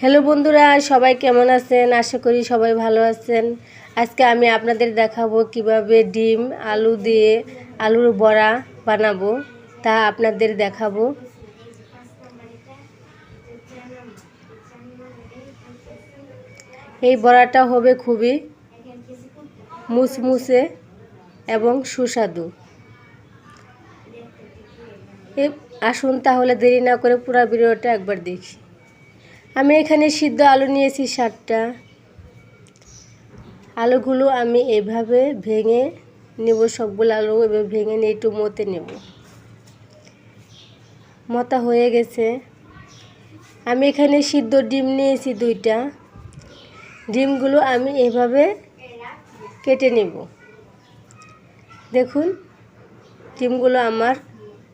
Hello বন্ধুরা, সবাই কেমন আছেন? আশা করি সবাই ভালো আছেন। আজকে আমি আপনাদের দেখাবো কীভাবে ডিম, আলু দিয়ে আলুর বড়া বানাবো। তা আপনাদের দেখাবো। এই বড়াটা হবে খুবই মুসমুসে এবং সুস্বাদু। আসুন তাহলে দেরি না করে পুরো ভিডিওটা একবার দেখি। আমি এখানে সিদ্ধ আলু নিয়েছি ষাটটা আলুগুলো আমি এভাবে ভেঙে নেব, সবগুলো আলু এভাবে ভেঙে নিয়ে একটু মতে নেব। মতা হয়ে গেছে। আমি এখানে সিদ্ধ ডিম নিয়েছি দুইটা। ডিমগুলো আমি এভাবে কেটে নেব। দেখুন, ডিমগুলো আমার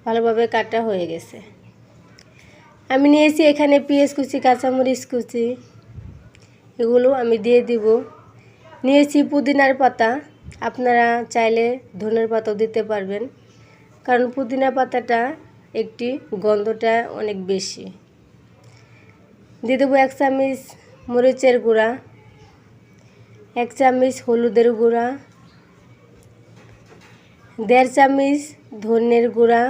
ভালোভাবে কাটা হয়ে গেছে। আমি নিয়েছি এখানে পেঁয়াজ কুচি, কাঁচামরিচ কুচি। এগুলো আমি দিয়ে দিব। নিয়েছি পুদিনার পাতা। আপনারা চাইলে ধনের পাতাও দিতে পারবেন। কারণ পুদিনা পাতাটা একটি গন্ধটা অনেক বেশি। দিয়ে দেবো এক চামচ মরিচের গুঁড়া, এক চামচ হলুদের গুঁড়া, দেড় চামচ ধনের গুঁড়া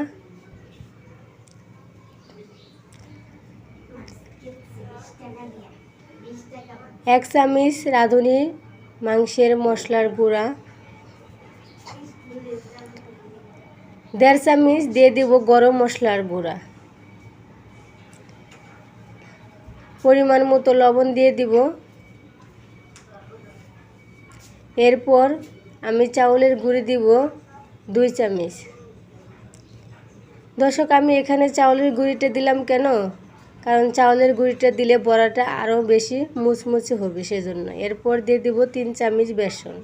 এক চামচ রাঁধুনি মাংসের মশলার গুঁড়া। দেড় চামচ দিয়ে দেব গরম মশলার গুঁড়া। পরিমাণ মতো লবণ দিয়ে দিব। এরপর আমি চাউলের গুঁড়ি দিব দুই চামচ। দর্শক, আমি এখানে চাউলের গুঁড়িটা দিলাম কেন? কারণ চাউলের গুঁড়িটা দিলে বড়াটা আরও বেশি মুচমুচে হবে সেজন্য। এরপর দিয়ে দিব তিন চামচ বেসন।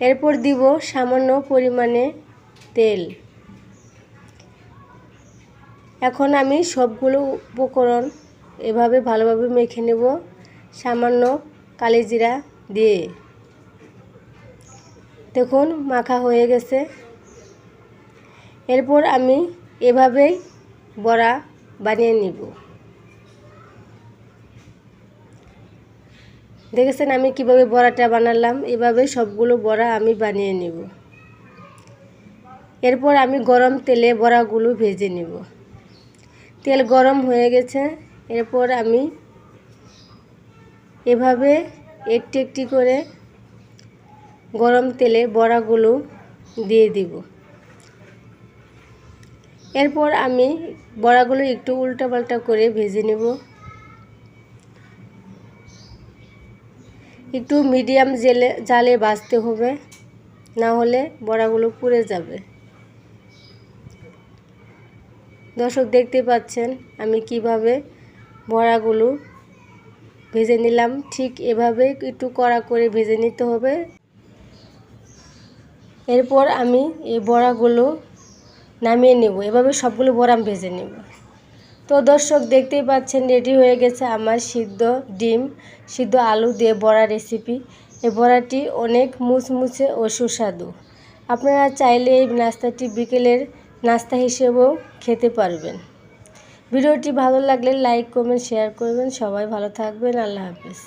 এরপর দিব সামান্য পরিমাণে তেল। এখন আমি সবগুলো উপকরণ এভাবে ভালোভাবে মেখে নেব সামান্য কালিজিরা দিয়ে। দেখুন, মাখা হয়ে গেছে। এরপর আমি এভাবেই বড়া বানিয়ে নিব। দেখেছেন আমি কীভাবে বড়াটা বানালাম? এভাবে সবগুলো বড়া আমি বানিয়ে নিব। এরপর আমি গরম তেলে বড়াগুলো ভেজে নিব। তেল গরম হয়ে গেছে। এরপর আমি এভাবে একটি একটি করে গরম তেলে বড়াগুলো দিয়ে দিব। এরপর আমি বড়াগুলো একটু উল্টাপাল্টা করে ভেজে নেব। একটু মিডিয়াম জেলে, জালে ভাজতে হবে, না হলে বড়াগুলো পুড়ে যাবে। দর্শক দেখতে পাচ্ছেন, আমি কীভাবে বড়াগুলো ভেজে নিলাম, ঠিক এভাবে একটু কড়া করে ভেজে নিতে হবে। এরপর আমি এই বড়াগুলো নামিয়ে নেব। এভাবে সবগুলো বড়া ভেজে নেব। তো দর্শক দেখতেই পাচ্ছেন রেডি হয়ে গেছে আমার সিদ্ধ ডিম, সিদ্ধ আলু দিয়ে বড়া রেসিপি এই বড়াটি অনেক মুচমুচে ও সুস্বাদু। আপনারা চাইলে এই নাস্তাটি বিকেলের নাস্তা হিসেবেও খেতে পারবেন। ভিডিওটি ভালো লাগলে লাইক কমেন্ট শেয়ার করবেন। সবাই ভালো থাকবেন। আল্লাহ হাফিজ।